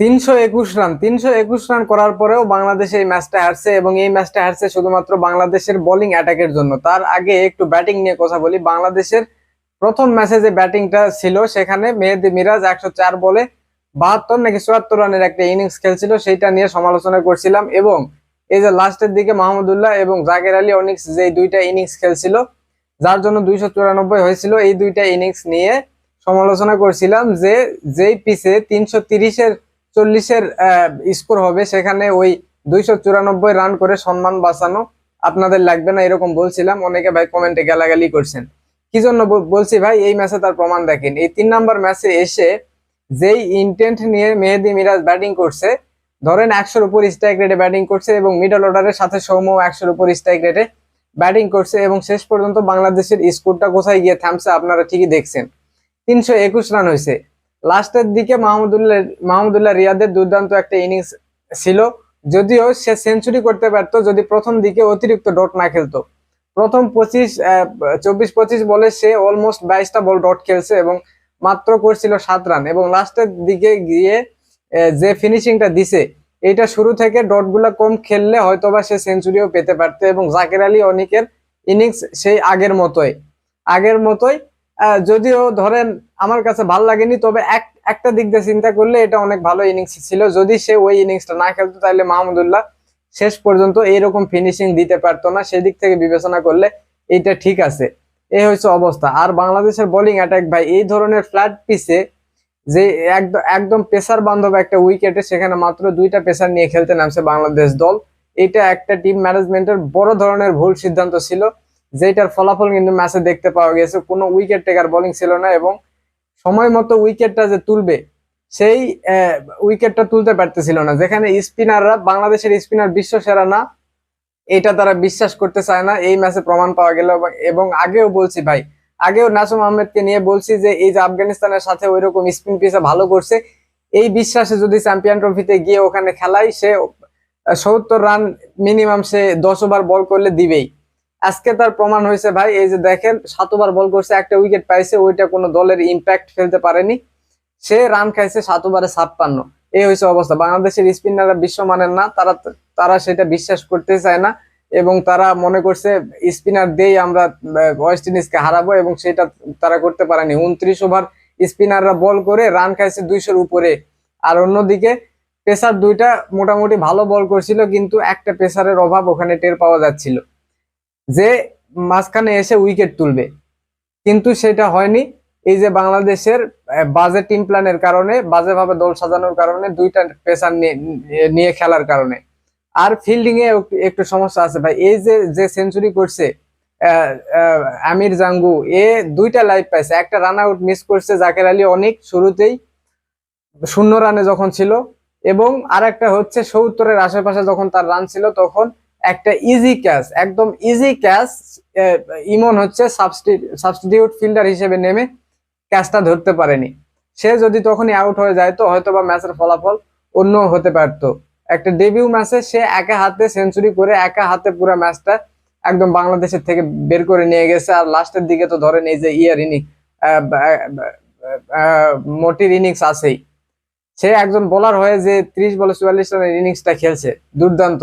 তিনশো একুশ রান, তিনশো একুশ রান করার পরেও বাংলাদেশ এই ম্যাচটা হারছে এবং এই ম্যাচটা হারছে শুধুমাত্র বাংলাদেশের বোলিং অ্যাটাকের জন্য। তার আগে একটু ব্যাটিং নিয়ে কথা বলি। বাংলাদেশের প্রথম ম্যাচে যে ব্যাটিংটা ছিল, সেখানে মেহেদি মিরাজ একশো চার বলে বাহাত্তর নাকি চুয়াত্তর রানের একটা ইনিংস খেলছিল, সেইটা নিয়ে সমালোচনা করছিলাম এবং এই যে লাস্টের দিকে মাহমুদুল্লাহ এবং জাকের আলী অনিক্স যে দুইটা ইনিংস খেলছিল, যার জন্য দুইশো চুরানব্বই হয়েছিল, এই দুইটা ইনিংস নিয়ে সমালোচনা করছিলাম যে, যেই পিসে তিনশো তিরিশের চল্লিশের স্কোর হবে। সেখানে ওই দুইশো চুরানব্বই রান করে সম্মান বাঁচানো আপনাদের লাগবে না, এরকম বলছিলাম। অনেকে ভাই কমেন্টে গালাগালি করছেন। কি জন্য বলছি ভাই, এই ম্যাচে তার প্রমাণ দেখেন। এই তিন নাম্বার ম্যাচে এসে যেই ইন্টেন্ট নিয়ে মেহেদি মিরাজ ব্যাটিং করছে, ধরেন একশোর উপর স্ট্রাইক রেটে ব্যাটিং করছে এবং মিডল অর্ডারের সাথে সৌম্য একশোর উপর স্ট্রাইক রেটে ব্যাটিং করছে এবং শেষ পর্যন্ত বাংলাদেশের স্কোরটা কোথায় গিয়ে থামছে আপনারা ঠিকই দেখছেন। তিনশো একুশ রান হয়েছে। লাস্টের দিকে মাহমুদুল্লাহ মাহমুদুল্লাহ রিয়াদের দুর্দান্ত একটা ইনিংস ছিল। যদিও সে সেঞ্চুরি করতে পারতো যদি প্রথম দিকে অতিরিক্ত ডট না খেলতো। প্রথম পঁচিশ চব্বিশ পঁচিশ বলে সে অলমোস্ট বাইশটা বল ডট খেলছে এবং মাত্র করছিল সাত রান এবং লাস্টের দিকে গিয়ে যে ফিনিশিংটা দিছে এটা শুরু থেকে ডটগুলা কম খেললে হয়তোবা সে সেঞ্চুরিও পেতে পারতো এবং জাকির আলী অনিকের ইনিংস সেই আগের মতোই। আগের মতোই যদিও ধরেন আমার কাছে ভালো লাগেনি, তবে এক, একটা দিক দিয়ে চিন্তা করলে এটা অনেক ভালো ইনিংস ছিল। যদি সে ওই ইনিংসটা না খেলতো, তাহলে মাহমুদুল্লাহ শেষ পর্যন্ত এইরকম ফিনিশিং দিতে পারতো না। সেদিক থেকে বিবেচনা করলে এইটা ঠিক আছে। এই হচ্ছে অবস্থা। আর বাংলাদেশের বোলিং অ্যাটাক ভাই, এই ধরনের ফ্ল্যাট পিসে যে একদম একদম পেসার বান্ধব একটা উইকেটে সেখানে মাত্র দুইটা পেসার নিয়ে খেলতে নামছে বাংলাদেশ দল। এটা একটা টিম ম্যানেজমেন্টের বড় ধরনের ভুল সিদ্ধান্ত ছিল। যেটার ফলাফল কিন্তু ম্যাচে দেখতে পাওয়া গেছে, কোনো উইকেট টেকার বোলিং ছিল না এবং সময় মতো উইকেটটা যে তুলবে, সেই উইকেটটা তুলতে পারতেছিল না। যেখানে স্পিনাররা বাংলাদেশের স্পিনার বিশ্ব সেরা না, এটা তারা বিশ্বাস করতে চায় না, এই ম্যাচে প্রমাণ পাওয়া গেল এবং- আগেও বলছি ভাই, আগেও নাসুম আহমেদকে নিয়ে বলছি যে, এই যে আফগানিস্তানের সাথে ওইরকম স্পিন পিসে ভালো করছে, এই বিশ্বাসে যদি চ্যাম্পিয়ন ট্রফিতে গিয়ে ওখানে খেলায় সে, সত্তর রান মিনিমাম সে দশ ওভার বল করলে দিবেই। আজকে তার প্রমাণ হয়েছে ভাই, এই যে দেখেন সাত ওভার বল করছে, একটা উইকেট পাইছে, ওইটা কোনো দলের ইম্প্যাক্ট ফেলতে পারেনি। সে রান খাইছে সাত ওভারে ছাপ্পান্ন। এই হয়েছে অবস্থা। বাংলাদেশের স্পিনাররা বিশ্বমানের না, তারা তারা সেটা বিশ্বাস করতে চায় না এবং তারা মনে করছে স্পিনার দিয়েই আমরা ওয়েস্ট ইন্ডিজকে হারাবো এবং সেটা তারা করতে পারেনি। উনত্রিশ ওভার স্পিনাররা বল করে রান খাইছে দুইশোর উপরে। আর অন্যদিকে, পেসার দুইটা মোটামুটি ভালো বল করছিল, কিন্তু একটা পেসারের অভাব ওখানে টের পাওয়া যাচ্ছিল। যে মাঝখানে এসে উইকেট তুলবে। কিন্তু সেটা হয়নি। এই যে বাংলাদেশের বাজে টিম প্ল্যানের কারণে বাজেভাবে দল সাজানোর কারণে দুইটা পেসার নিয়ে খেলার কারণে। আর ফিল্ডিং এ একটু- সমস্যা আছে ভাই। এই যে যে সেঞ্চুরি করছে আমির জাঙ্গু, এ দুইটা লাইফ পাইছে। একটা রান আউট মিস করছে জাকের আলী অনেক শুরুতেই, শূন্য রানে যখন ছিল। এবং আর একটা হচ্ছে সত্তরের আশেপাশে যখন তার রান ছিল, তখন একটা ইজি ক্যাচ একদম ইজি ক্যাচ ইমন হচ্ছে সাবস্টিটিউট ফিল্ডার হিসেবে নেমে ক্যাচটা ধরতে পারেনি। সে যদি তখনই আউট হয়ে যায় তো হয়তো বা ম্যাচের ফলাফল অন্য হতে পারতো। একটা ডেবিউ ম্যাচে সে একা হাতে সেঞ্চুরি করে একা হাতে পুরো ম্যাচটা একদম বাংলাদেশের থেকে বের করে নিয়ে গেছে। আর লাস্টের দিকে তো ধরেন এই যে ইয়ার ইনিংস মোটির ইনিংস আছেই। সে একজন বোলার হয়ে যে ত্রিশ বলে চুয়াল্লিশ রানের ইনিংসটা খেলছে, দুর্দান্ত।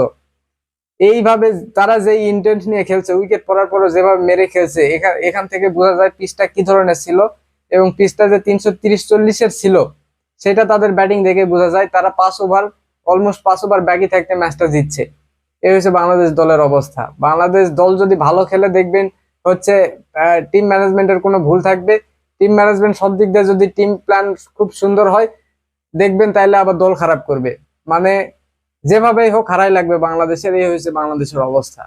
এইভাবে তারা যে ইন্টেন্ট নিয়ে খেলছে উইকেট পড়ার পরও যেভাবে মেরে খেলছে, এখা- এখান থেকে বোঝা যায় পিচটা কি ধরনের ছিল এবং পিচটা যে তিনশো তিরিশ চল্লিশের ছিল, সেটা তাদের ব্যাটিং দেখে বোঝা যায়। তারা পাঁচ ওভার অলমোস্ট পাঁচ ওভার ব্যাগই থাকতে ম্যাচটা জিতছে। এই হচ্ছে বাংলাদেশ দলের অবস্থা। বাংলাদেশ দল যদি ভালো খেলে দেখবেন, হচ্ছে টিম ম্যানেজমেন্টের কোনো ভুল থাকবে। টিম ম্যানেজমেন্ট সব দিক দিয়ে যদি টিম প্ল্যান খুব সুন্দর হয়, দেখবেন তাইলে আবার দল খারাপ করবে। মানে যেভাবেই হোক হারাই লাগবে বাংলাদেশের এই হয়েছে বাংলাদেশের অবস্থা।